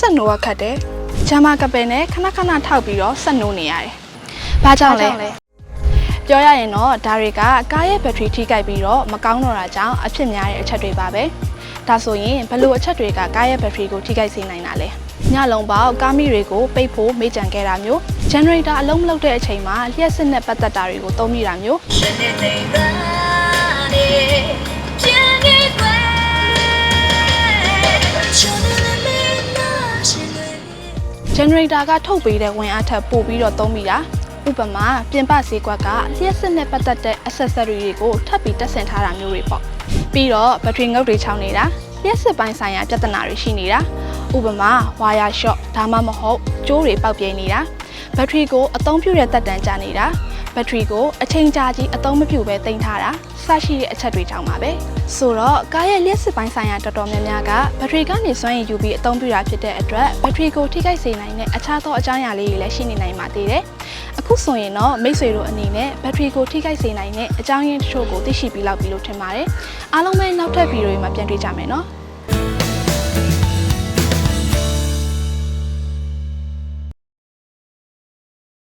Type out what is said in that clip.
ဆက်နိုးရခတ်တယ်ဂျာမာကပယ်နဲ့ခဏခဏထောက်ပြီးတော့ဆက်နိုးနေရတယ်ဘာကြောင့်လဲပြောရရင်တော့ဒါတွေကကားရဲ့ဘက်ထရီထိခိုက်ပြီးတော့မကောင်းတော့တာကြောင့်အဖြစ်များတဲ့အချက်တွေပါပဲဒါဆိုရင်ဘယ်လို့အချက်တွေကကားရဲ့ဘက်ထရီကိုထိခိုက်စေနိုင်တာလဲညလုံးပေါက်ကားမီတွေကိုပိတ်ဖို့မေ့ကြံခဲ့တာမျိုး generator အလုံးမလုပ်တဲ့အချိန်မှာလျှက်စစ်နဲ့ပတ်သက်တာတွေကိုသုံးမိတာမျိုး generator ကထုတ်ပေးတဲ့ဝင်အားထက်ပိုပြီးတော့သုံးမိတာဥပမာပြင်ပဈေးကွက်ကလျှက်စစ်နဲ့ပတ်သက်တဲ့ accessory တွေကိုထပ်ပြီးတက်ဆင်ထားတာမျိုးတွေပေါ့ပြီးတော့ဘက်ထရီငုတ်တွေချောင်းနေတာလျှက်စစ်ပိုင်းဆိုင်ရာပြဿနာတွေရှိနေတာဥပမာဝါယာရှော့ဒါမှမဟုတ်ကျိုးတွေပေါက်ပြဲနေတာဘက်ထရီကိုအသုံးပြုတဲ့တက်တန်ကြနေတာ ဘက်ထရီကိုအချိန်ကြာကြီးအသုံးမပြုဘဲတင်ထားတာစရှိတဲ့အချက်တွေကြောင့်ပါပဲဆိုတော့ကားရဲ့လျှက်စစ်ပိုင်းဆိုင်ရာတော်တော်များများကဘက်ထရီကနေစွမ်းရည်ယူပြီးအသုံးပြုတာဖြစ်တဲ့အတွက်ဘက်ထရီကိုထိခိုက်စေနိုင်တဲ့အခြားသောအကြောင်းအရာလေးတွေလည်းရှိနေနိုင်ပါသေးတယ်အခုဆိုရင်တော့မိတ်ဆွေတို့အနေနဲ့ဘက်ထရီကိုထိခိုက်စေနိုင်တဲ့အကြောင်းရင်းတချို့ကိုသိရှိပြီးလောက်ပြီလို့ထင်ပါတယ်အားလုံးပဲနောက်ထပ်ဗီဒီယိုတွေမှာပြန်တွေ့ကြမယ်နော်